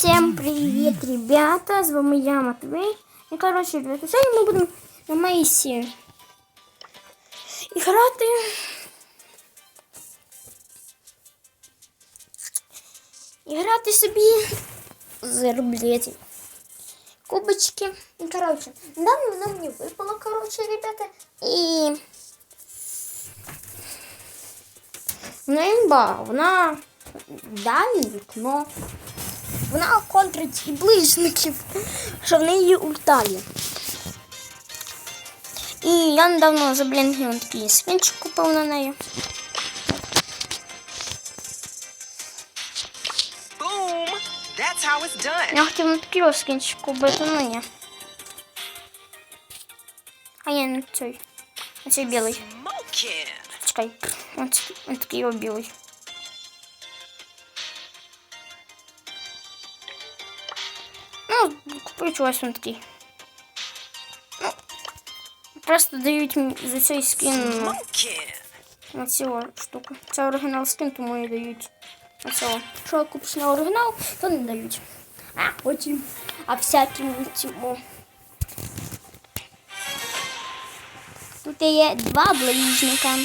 Всем привет, ребята! З вами я, Матвей. І, коротше, ребята, сьогодні ми будемо на Мейсі і грати. І грати собі з рублетів. Кубочки. І, коротше, недавно вона мені випала, коротше, ребята. І... Вона імба, вона далі вікно. Вона контрить і ближників, що в неї ульта є. І я недавно за блінгіон такий скинчик купив на неї. Я хотів на такий ось купити, ну ні. А я не цей. А цей білий. Чекай. Ось такий білий. Ну, куплю чогось такий. Ну, просто дають за цей скін на цю штуку. Це оригінал скін, тому і дають на цього. Якщо купиш на оригінал, то не дають. А потім, а всяким цьому. Тут є два ближника.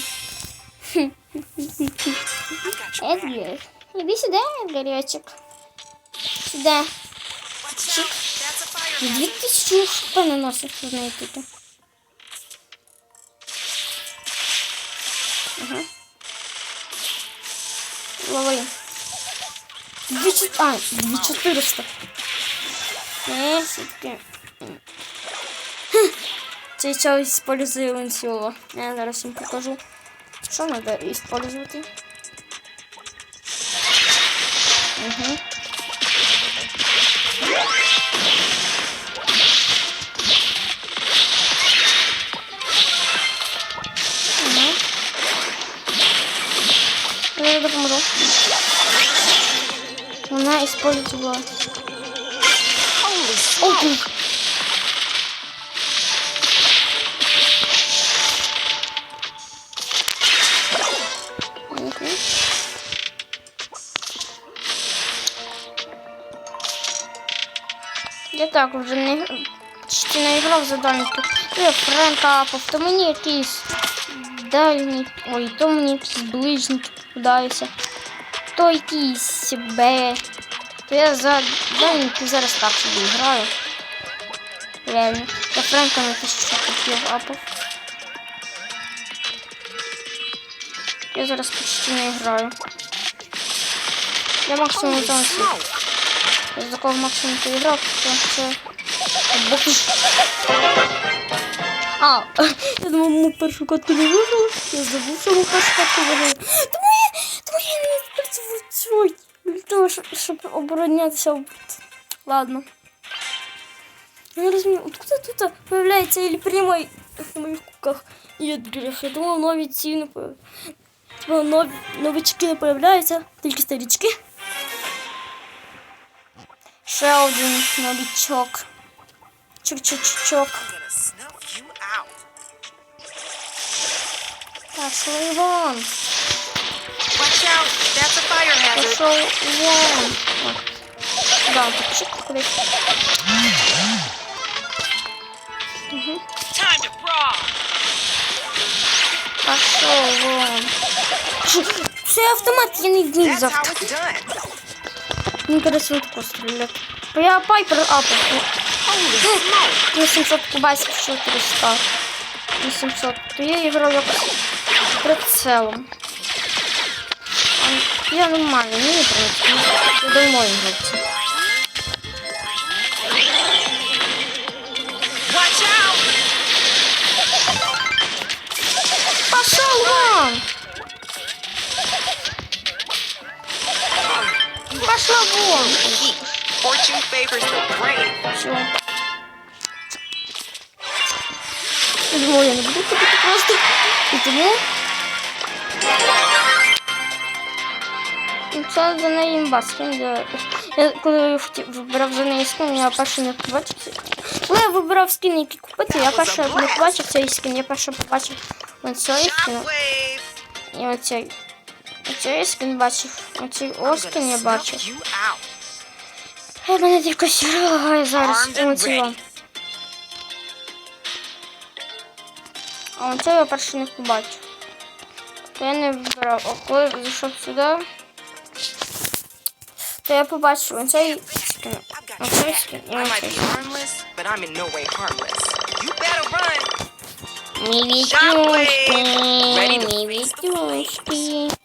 Едгар, іди сюди, Едгарячик. Сюди. Fire Дві тисячі хп наносить з. Ага. Лови. Дві чот... А, дві чотириста. Не, все-таки. Цей час использую ланцюга. Я зараз їм покажу. Що треба? Угу. Угу. Я допоможу. Вона использовала. Holy О, smoke. ти. Окей. Я так вже не гр- почти не грав за дальники. То я Френка апав, то мені якийсь дальній. Ой, то мені якийсь ближній Попадаюся. То якийсь Б. То я за дальники зараз так собі граю. Реально. Я Френка на тисячу купив апав. Я зараз почти не граю. Я максимум там я з такого максимум поіграв, то це. Боки. А, я думав, ми першу катку не виграли. Я забув, що ми першу катку виграли. Того, щоб, оборонятися. Ладно. Я не розумію, откуда тут появляється Ель Прімой на моїх куках і Едгарях. Я думав, нові ці не появляються. Нові, новички не появляються, тільки старічки. Ще один новичок. Чук-чук-чук. I'm gonna Watch out. That's a fire hazard. Пошел вон. Да, вот чик. Time to brawl. Пошел вон. Це автомат, я не it's done. Мені кажется, він стріляти. Бо я пайпер smoke. На 700 кубасів 400. На 700. То я якось прицелом. А Я нормально, мені прицел. Я давно гравці. Watch out. Пошел вон! Пошла вон! Fortune favors the brave. Все. Я думала, я не буду ходити просто. І тому... Ну, за неї імба скин. Я, я коли хотів, вибирав за неї скин, я перше не побачив. цей- Коли я вибирав скин, який купити, я перше не побачив цей скин, я перше побачив цей скин. І оцей. Оцей скін бачив. Оцей оскін я бачив. you мене тільки сіра лагає зараз. Ready. А оце я перше не побачив. Я не вибирав. А коли зайшов сюди, то я побачив оцей скін. I've got Оцей your скін back. і I might оцей. be harmless, but I'm in no way harmless. You better run. Мій Shockwave. відюшки, Ready to мій freeze the відюшки.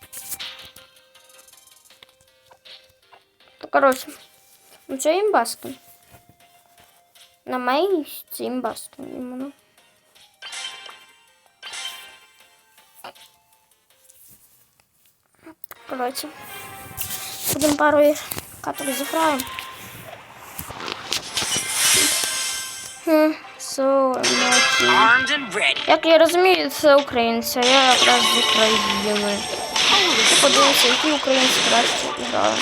То, коротше, ну це імбаски. На моїй це імбаски іменно. Коротше, Будемо пару каток зіграємо. Хм, so ready. Як я розумію, це українці, а я якраз з України. Подивимося, які українці краще грають.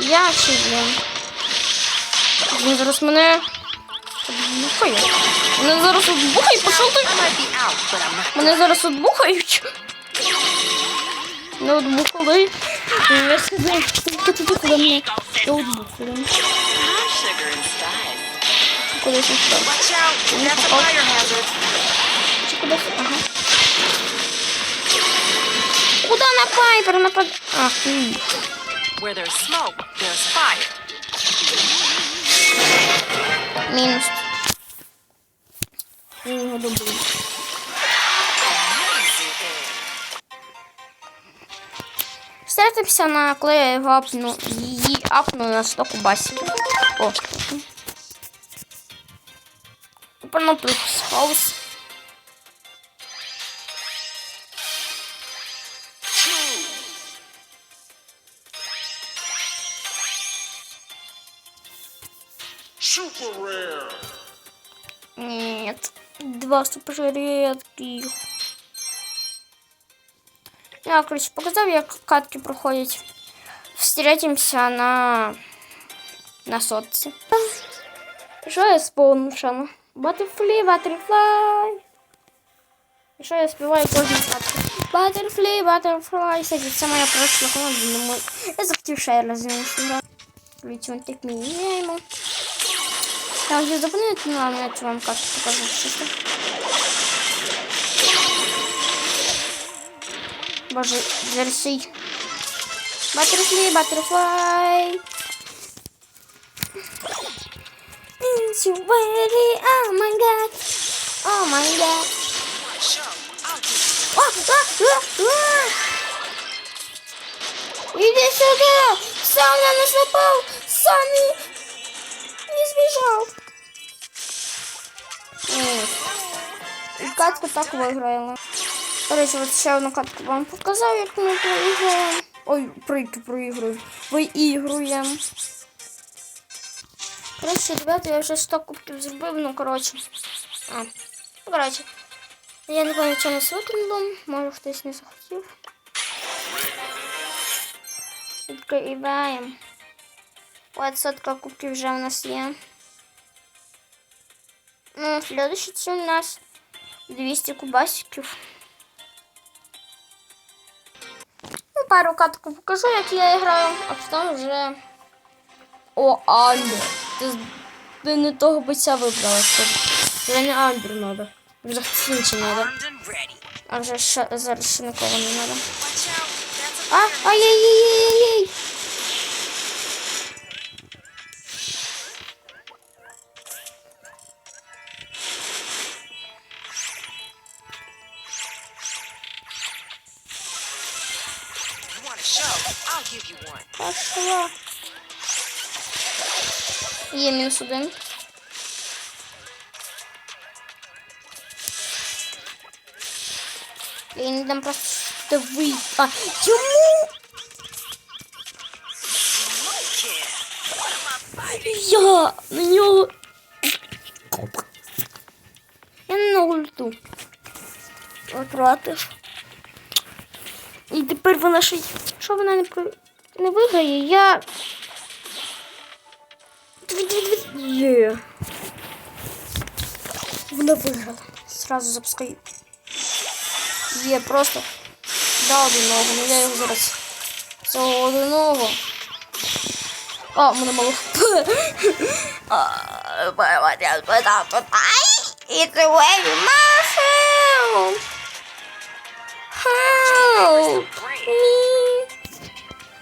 Я чи він? Він зараз мене відбухає. Мене зараз відбухає, пішов ти. Мене зараз відбухають. Не відбухали. Я сказав, що ти куди мене? Я відбухали. I'm sugar and spice. Кудись не сюди. Watch out. That's a fire hazard. Чи кудись? Ага. Куда на Пайпер напад... Ах, ти. Where there's smoke, there's fire. Мінус. Я його добив. Встретимося на коли я його апну, її апну на 100 кубасів. О. Тепер на плюс хаус. Super rare. Нет. Два супер редких. Я, короче, показав, як катки проходять. Встретимся на... на сотці. Що я сповнившана? Butterfly, butterfly. І що я співаю кожну катку? Butterfly, butterfly. Кстати, це моя пройшла команда. не мой- Я захотів ще раз з ним грати. Вітюн так міняємо. Я вже зупинити, ну ладно, я цю вам карту покажу чисто. Боже, версій. Butterfly, butterfly. Into ready, oh my god. Oh my god. Show. I'll give А, а, а, а. Іди сюди! Сам на нас напав! Сам не, не збіжав! І катку так виграємо. До речі, от ще одну катку вам показав, як ми проіграємо. Ой, прийти проігруємо. Виігруємо. Коротше, ребята, я вже 100 кубків зробив, ну коротше. А, ну, коротше. Я не пам'ятаю, чому світло, може хтось не захотів. Відкриваємо. От сотка кубків вже у нас є. Ну, следующий це у нас 200 кубасиків. пару каток покажу, як я граю, а потім вже. О, Андер. Ти, не того бойця вибрала. Вже не Альбер надо. Вже інші ready. А вже зараз ще нікого не a А, ай-яй-яй-яй-яй. Є мінус один. Я не дам просто ви. А, чому? Я на нього. Я на ульту. Потратив. І тепер вона ще. Що вона не не виграє? Я. Є. Вона виграла. Сразу запускаю. Є, просто. Да, одного. Ну я його зараз. Цього одного. О, мене мало. It's a way Help!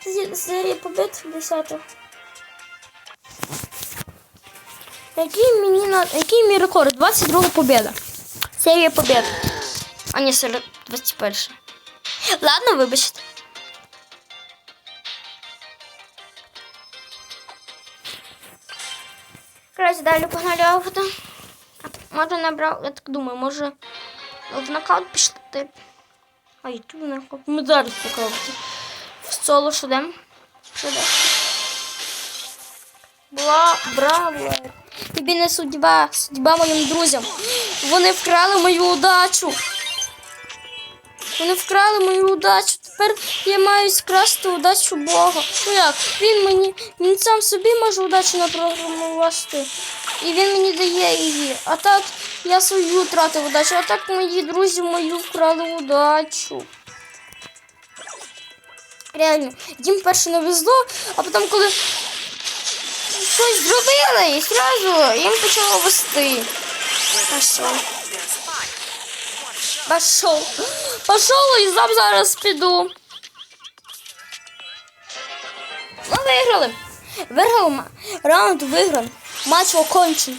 Me. Серія побед 10. Який мені на який мій рекорд? 22 победа. Серія побед. А ні, серія 21. Ладно, вибачте. Короче, далі погнали авто. Може набрав, я так думаю, може в нокаут пішли. А в нокаут? Ми зараз покажемо. В соло що йдемо? Бла, браво. Тобі не судьба, судьба моїм друзям. Вони вкрали мою удачу. Вони вкрали мою удачу. Тепер я маю скрасти удачу Бога. Ну як? Він мені, він сам собі може удачу напрограмувати. І він мені дає її. А так я свою втратив удачу. А так мої друзі мою вкрали удачу. Реально, їм перше не везло, а потім, коли щось зробили, і одразу їм почало вести. Пішов. Пішов. Пішов і сам зараз піду. Ми виграли. Виграли. Раунд вигран. Матч окончен.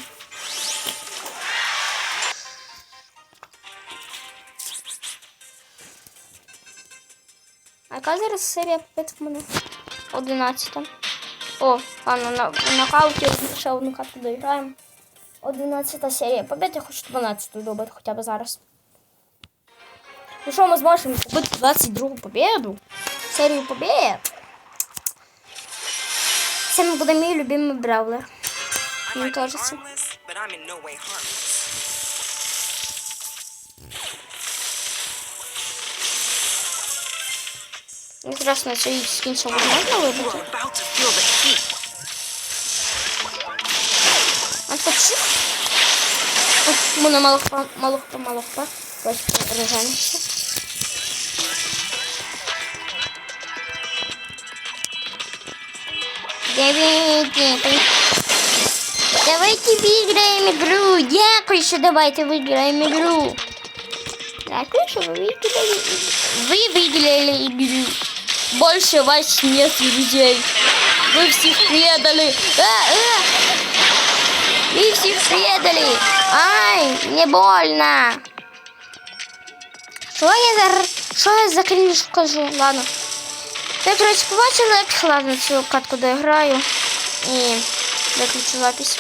А яка зараз серія побед в мене? Одинадцята. О, ладно, на, на нокауті ще одну карту доіграємо. Одинадцята серія побед, я хочу 12 добити хоча б зараз. Ну що, ми зможемо побити 22 победу? Серію побед. Це буде мій любимий бравлер. I Мне Інтересно, цей скін ще можна вибити? А почему? У мене мало хпа, мало хпа, мало хпа. Давайте перезаряжаемся. Давайте, давайте выиграем игру. Дякую, что давайте выиграем игру. Дякую, что вы выиграли. Вы выиграли игру. Больше вас нет друзей. Вы всех предали. А, а. Вы всех предали. Ай, мне больно. Що я за що я за крінж кажу? Ладно. Я, коротше, побачила, як ладно цю катку доіграю. І виключу запись.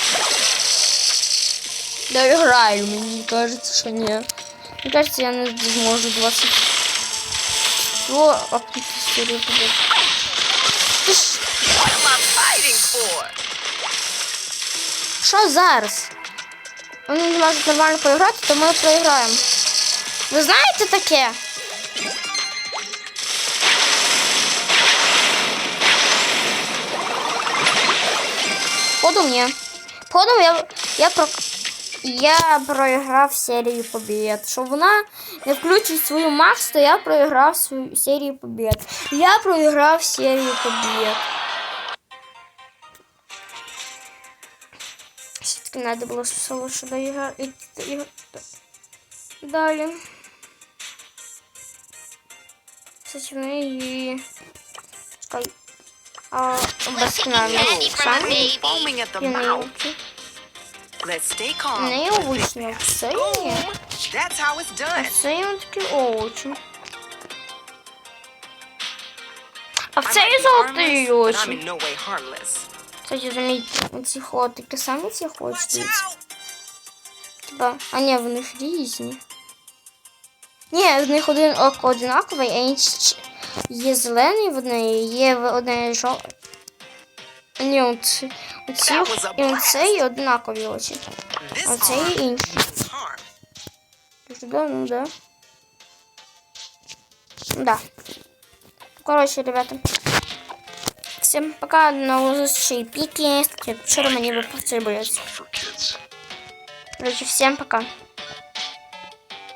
Доіграю, мені кажеться, що ні. Мені кажеться, я не зможу 20. I fighting for? Що зараз? Вони не можуть нормально поіграти, то ми проіграємо. Ви знаєте таке? Походу ні. Походу я, я, про, я проіграв серію побід. Щоб вона не включить свою макс, то я проіграв свою серію побід. Я проіграв серію побід. Все-таки надо было соло сюда играть. Далее. Кстати, мы и... Чекай. А, баскінарні самі. Foaming at the І не mouth. учні. Let's stay calm. Не учні. Це ні. Boom. That's how it's А done. це він такий очі. А в I це might be золотий harmless, but I'm очі. no way harmless. Кстати, замітьте, ці хлопці самі ці Watch хочуть. out! Типа, а ні, в них різні. Ні, в них один ок одинаковий, а інші є зелений в одної, є в одної жовтий. Ні, оці, оці, That was a і оцей однакові очі. This А цей harm інші. is harm. Дуже да, ну да. Да. Короче, ребята. Всем пока, на зустрічі піки. Вчора мені випав цей боєць. For kids. Короче, всем пока.